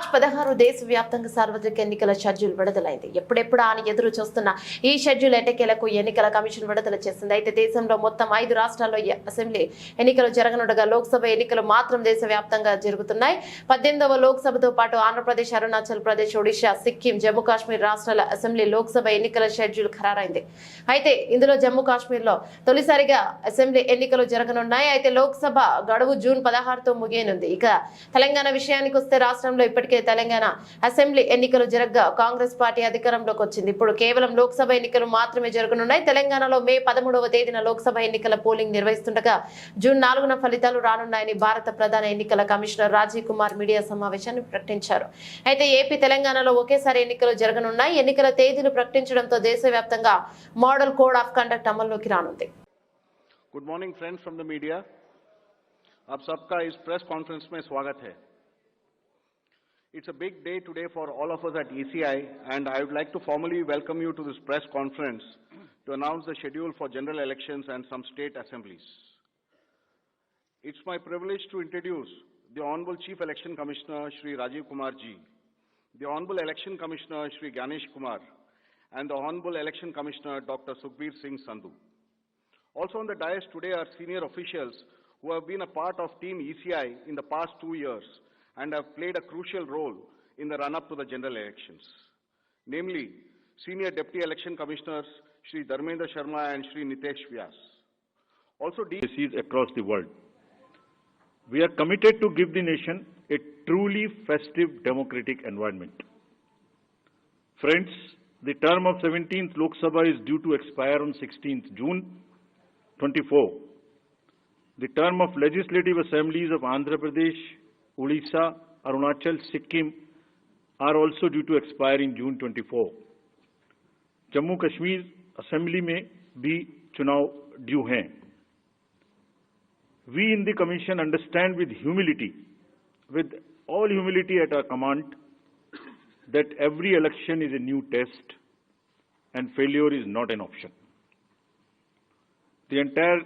మార్చి పదహారు దేశవ్యాప్తంగా సార్వత్రిక ఎన్నికల షెడ్యూల్ విడుదలైంది. ఎప్పుడెప్పుడు అని ఎదురు చూస్తున్న ఈ షెడ్యూల్ ఎటకేలకు ఎన్నికల కమిషన్ విడుదల చేసింది. అయితే దేశంలో మొత్తం ఐదు రాష్ట్రాల్లో అసెంబ్లీ ఎన్నికలు జరగనుండగా లోక్సభ ఎన్నికలు మాత్రం దేశవ్యాప్తంగా జరుగుతున్నాయి. పద్దెనిమిదవ లోక్సభతో పాటు ఆంధ్రప్రదేశ్ అరుణాచల్ ప్రదేశ్ ఒడిశా సిక్కిం జమ్మూ కాశ్మీర్ రాష్ట్రాల అసెంబ్లీ లోక్సభ ఎన్నికల షెడ్యూల్ ఖరారైంది. అయితే ఇందులో జమ్మూ కాశ్మీర్లో తొలిసారిగా అసెంబ్లీ ఎన్నికలు జరగనున్నాయి. అయితే లోక్సభ గడువు జూన్ పదహారుతో ముగియనుంది. ఇక తెలంగాణ విషయానికి వస్తే రాష్ట్రంలో ఇప్పటికే తెలంగాణ అసెంబ్లీ ఎన్నికలు జరగగా కాంగ్రెస్ పార్టీ అధికారంలోకి వచ్చింది ఇప్పుడు కేవలం లోక్సభ ఎన్నికలు మాత్రమే జరగనున్నాయి తెలంగాణలో మే పదమూడవ తేదీన లోక్సభ ఎన్నికల పోలింగ్ నిర్వహిస్తుండగా జూన్ నాలుగున ఫలితాలు రానున్నాయని భారత ప్రధాన ఎన్నికల కమిషనర్ రాజీవ్ కుమార్ మీడియా సమావేశాన్ని ప్రకటించారు అయితే ఏపీ తెలంగాణలో ఒకేసారి ఎన్నికలు జరగనున్నాయి ఎన్నికల తేదీలు ప్రకటించడంతో దేశవ్యాప్తంగా మోడల్ కోడ్ ఆఫ్ కండక్ట్ అమల్లోకి రానుంది good morning friends from the media आप सबका इस प्रेस कॉन्फ्रेंस में स्वागत है It's a big day today for all of us at ECI, and I would like to formally welcome you to this press conference to announce the schedule for general elections and some state assemblies. It's my privilege to introduce the Honorable Chief Election Commissioner, Shri Rajiv Kumar Ji, the Honorable Election Commissioner, Shri Ganesh Kumar, and the Honorable Election Commissioner, Dr. Sukhbir Singh Sandhu. Also on the dais today are senior officials who have been a part of Team ECI in the past two years and have played a crucial role in the run-up to the general elections. Namely, Senior Deputy Election Commissioners Shri Dharmendra Sharma and Shri Nitesh Vyas. Also, D- policies across the world. We are committed to give the nation a truly festive democratic environment. Friends, the term of 17th Lok Sabha is due to expire on 16th June 24. The term of legislative assemblies of Andhra Pradesh, Odisha, Arunachal, Sikkim are also due to expire in June 24. Jammu Kashmir assembly में भी चुनाव due हैं we in the commission understand with humility with all humility at our command that every election is a new test and failure is not an option the entire